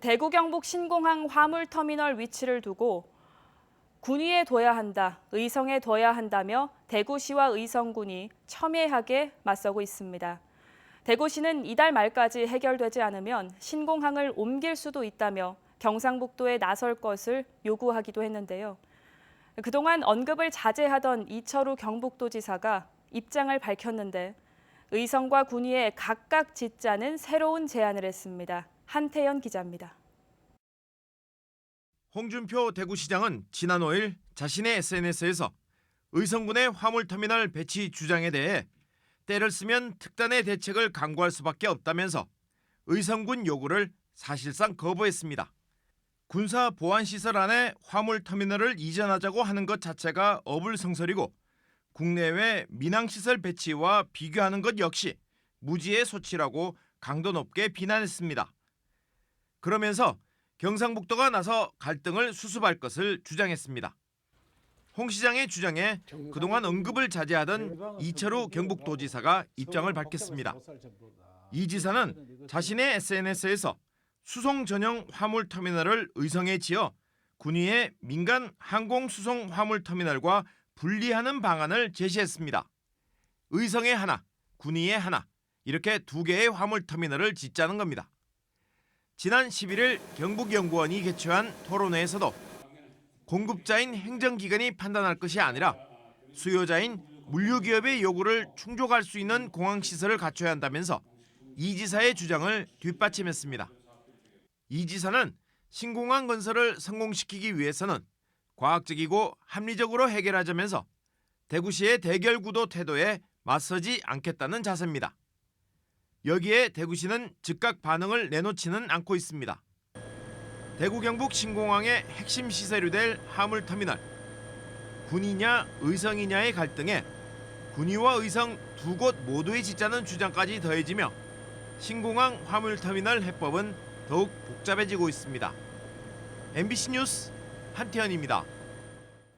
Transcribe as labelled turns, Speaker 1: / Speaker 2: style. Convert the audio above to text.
Speaker 1: 대구 경북 신공항 화물터미널 위치를 두고 군위에 둬야 한다, 의성에 둬야 한다며 대구시와 의성군이 첨예하게 맞서고 있습니다. 대구시는 이달 말까지 해결되지 않으면 신공항을 옮길 수도 있다며 경상북도에 나설 것을 요구하기도 했는데요. 그동안 언급을 자제하던 이철우 경북도지사가 입장을 밝혔는데 의성과 군위에 각각 짓자는 새로운 제안을 했습니다. 한태연 기자입니다.
Speaker 2: 홍준표 대구시장은 지난 5일 자신의 SNS에서 의성군의 화물터미널 배치 주장에 대해 때를 쓰면 특단의 대책을 강구할 수밖에 없다면서 의성군 요구를 사실상 거부했습니다. 군사 보안 시설 안에 화물 터미널을 이전하자고 하는 것 자체가 어불성설이고 국내외 민항 시설 배치와 비교하는 것 역시 무지의 소치라고 강도 높게 비난했습니다. 그러면서 경상북도가 나서 갈등을 수습할 것을 주장했습니다. 홍 시장의 주장에 그동안 언급을 자제하던 이철우 경북도지사가 입장을 밝혔습니다. 이 지사는 자신의 SNS에서 수송 전용 화물 터미널을 의성에 지어 군위의 민간 항공 수송 화물 터미널과 분리하는 방안을 제시했습니다. 의성에 하나, 군위에 하나 이렇게 두 개의 화물 터미널을 짓자는 겁니다. 지난 11일 경북연구원이 개최한 토론회에서도 공급자인 행정기관이 판단할 것이 아니라 수요자인 물류기업의 요구를 충족할 수 있는 공항시설을 갖춰야 한다면서 이 지사의 주장을 뒷받침했습니다. 이 지사는 신공항 건설을 성공시키기 위해서는 과학적이고 합리적으로 해결하자면서 대구시의 대결 구도 태도에 맞서지 않겠다는 자세입니다. 여기에 대구시는 즉각 반응을 내놓지는 않고 있습니다. 대구 경북 신공항의 핵심 시설이 될 화물터미널 군이냐 의성이냐의 갈등에 군위와 의성 두 곳 모두의 짓자는 주장까지 더해지며 신공항 화물터미널 해법은 더욱 복잡해지고 있습니다. MBC 뉴스 한태현입니다.